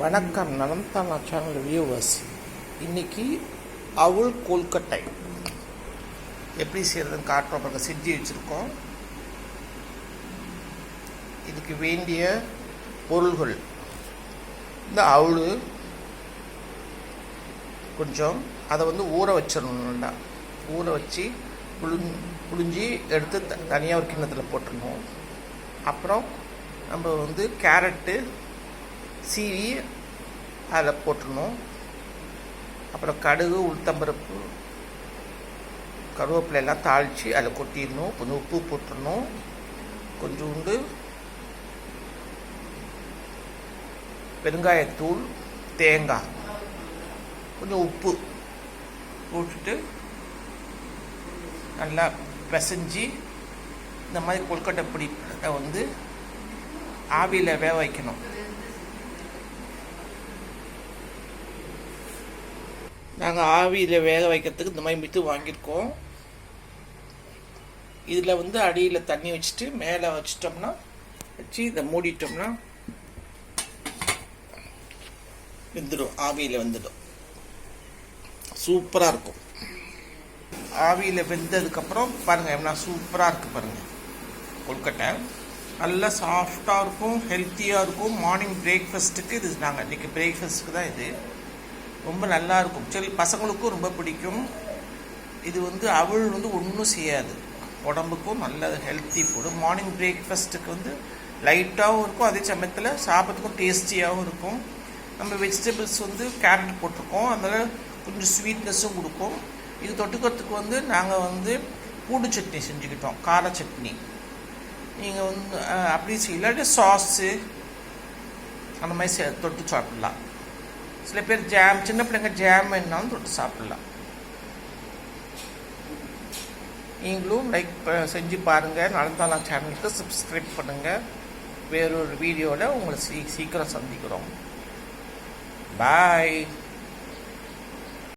வணக்கம் நலம்தானா channel viewers இன்னைக்கு அவுள் கொல்கட்டை. எப்படி செய்கிறதுன்னு காட்டுறோம் பாருங்க செஞ்சு வச்சுருக்கோம். இதுக்கு வேண்டிய பொருள்கள். இந்த அவுள் கொஞ்சம் அதை வந்து ஊற வச்சிடணும்டா. ஊற வச்சு புழு புழிஞ்சி எடுத்து த தனியாக ஒரு கிண்ணத்தில் போட்டுருணும் அப்புறம் நம்ம வந்து கேரட்டு சீவி அதில் போட்டுடணும். அப்புறம் கடுகு உளுத்தம்பருப்பு கருவேப்பிலை எல்லாம் தாளித்து அதில் கொட்டிடணும். கொஞ்சம் உப்பு போட்டுடணும். கொஞ்சோண்டு பெருங்காயத்தூள் தேங்காய் கொஞ்சம் உப்பு போட்டுட்டு நல்லா பிசைஞ்சு இந்த மாதிரி கொல்கட்டை பிடி வந்து ஆவியில் வேக வைக்கணும். நாங்கள் ஆவியில் வேக வைக்கிறதுக்கு இந்த மாதிரி மித்து வாங்கியிருக்கோம். இதில் வந்து அடியில் தண்ணி வச்சுட்டு மேலே வச்சிட்டோம்னா வச்சு இதை மூடிட்டோம்னா வெந்துடும் ஆவியில் வெந்துடும். சூப்பராக இருக்கும். ஆவியில் வெந்ததுக்கப்புறம் பாருங்கள் எவ்வளோ சூப்பராக இருக்குது பாருங்கள் கொல்கட்டை. நல்லா சாஃப்டாக இருக்கும் ஹெல்த்தியாக இருக்கும். மார்னிங் பிரேக்ஃபாஸ்ட்டுக்கு இது நாங்கள் இன்றைக்கி பிரேக்ஃபாஸ்ட்டுக்கு தான் இது. ரொம்ப நல்லா இருக்கும் சரி பசங்களுக்கும் ரொம்ப பிடிக்கும். இது வந்து அவள் வந்து ஒன்றும் செய்யாது. உடம்புக்கும் நல்ல ஹெல்த்தி ஃபுட்டு மார்னிங் பிரேக்ஃபாஸ்ட்டுக்கு வந்து லைட்டாகவும் இருக்கும். அதே சமயத்தில் சாப்பிட்றதுக்கும் டேஸ்டியாகவும் இருக்கும். நம்ம வெஜிடபிள்ஸ் வந்து கேரட் போட்டிருக்கோம். அதனால் கொஞ்சம் ஸ்வீட்னஸும் கொடுக்கும். இது தொட்டுக்கிறதுக்கு வந்து நாங்கள் வந்து பூண்டு சட்னி செஞ்சுக்கிட்டோம். கார சட்னி. நீங்கள் வந்து அப்படி செய்யலாட்டி சாஸு அந்த மாதிரி தொட்டு சாப்பிடலாம். சில பேர் ஜாம் சின்ன பிள்ளைங்க ஜாம் வேணாலும் தொட்டு சாப்பிடலாம். நீங்களும் லைக் செஞ்சு பாருங்கள் நடந்தாலாம் சேனலுக்கு சப்ஸ்கிரைப் பண்ணுங்கள் வேறொரு வீடியோவில் உங்களை சீ சீக்கிரம் சந்திக்கிறோம். பாய்